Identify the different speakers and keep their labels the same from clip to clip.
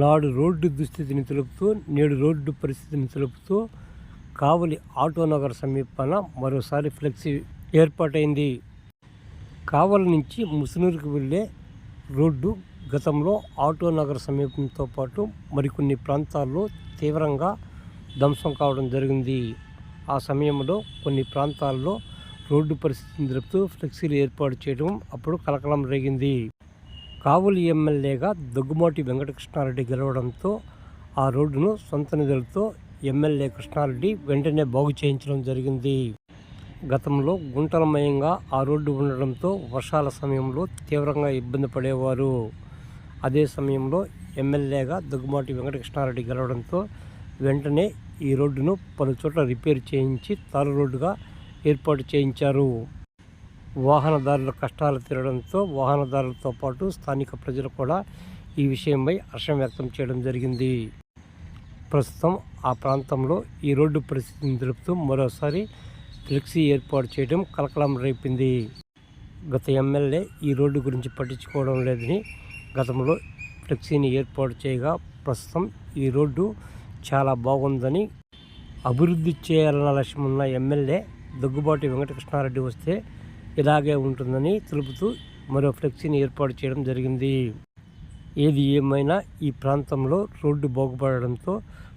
Speaker 1: నాడు రోడ్డు దుస్థితిని తెలుపుతూ నేడు రోడ్డు పరిస్థితిని తెలుపుతూ కావలి ఆటో నగర్ సమీపాన మరోసారి ఫ్లెక్సీ ఏర్పాటైంది. కావలి నుంచి ముసునూరుకు వెళ్ళే రోడ్డు గతంలో ఆటో నగర్ సమీపంతో పాటు మరికొన్ని ప్రాంతాల్లో తీవ్రంగా ధ్వంసం కావడం జరిగింది. ఆ సమయంలో కొన్ని ప్రాంతాల్లో రోడ్డు పరిస్థితిని తెలుపుతూ ఫ్లెక్సీలు ఏర్పాటు చేయడం అప్పుడు కలకలం రేగింది. కావులి ఎమ్మెల్యేగా దగ్గుమాటి వెంకటకృష్ణారెడ్డి గెలవడంతో ఆ రోడ్డును సొంత నిధులతో ఎమ్మెల్యే కృష్ణారెడ్డి వెంటనే బాగు చేయించడం జరిగింది. గతంలో గుంటలమయంగా ఆ రోడ్డు ఉండడంతో వర్షాల సమయంలో తీవ్రంగా ఇబ్బంది పడేవారు. అదే సమయంలో ఎమ్మెల్యేగా దగ్గుమాటి వెంకటకృష్ణారెడ్డి గెలవడంతో వెంటనే ఈ రోడ్డును పలు చోట్ల రిపేర్ చేయించి తారు రోడ్డుగా ఏర్పాటు చేయించారు. వాహనదారుల కష్టాలు తీరడంతో వాహనదారులతో పాటు స్థానిక ప్రజలు కూడా ఈ విషయంపై హర్షం వ్యక్తం చేయడం జరిగింది. ప్రస్తుతం ఆ ప్రాంతంలో ఈ రోడ్డు పరిస్థితిని తెలుపుతూ మరోసారి ఫ్లెక్సీ ఏర్పాటు చేయడం కలకలం రేపింది. గత ఎమ్మెల్యే ఈ రోడ్డు గురించి పట్టించుకోవడం లేదని గతంలో ఫ్లెక్సీని ఏర్పాటు చేయగా ప్రస్తుతం ఈ రోడ్డు చాలా బాగుందని అభివృద్ధి చేయాలన్న లక్ష్యం ఉన్న ఎమ్మెల్యే దగ్గుబాటి వెంకటకృష్ణారెడ్డి వస్తే ఇలాగే ఉంటుందని తెలుపుతూ మరో ఫ్లెక్సీని ఏర్పాటు చేయడం జరిగింది. ఏది ఏమైనా ఈ ప్రాంతంలో రోడ్డు బాగుపడడంతో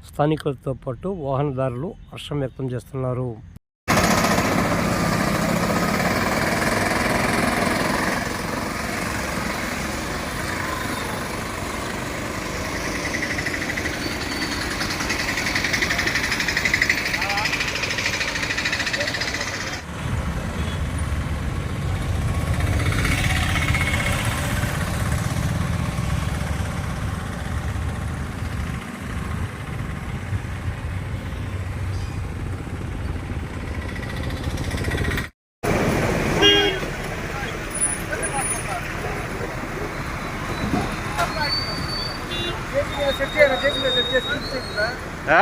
Speaker 1: స్థానికులతో పాటు వాహనదారులు హర్షం వ్యక్తం చేస్తున్నారు.
Speaker 2: ఆ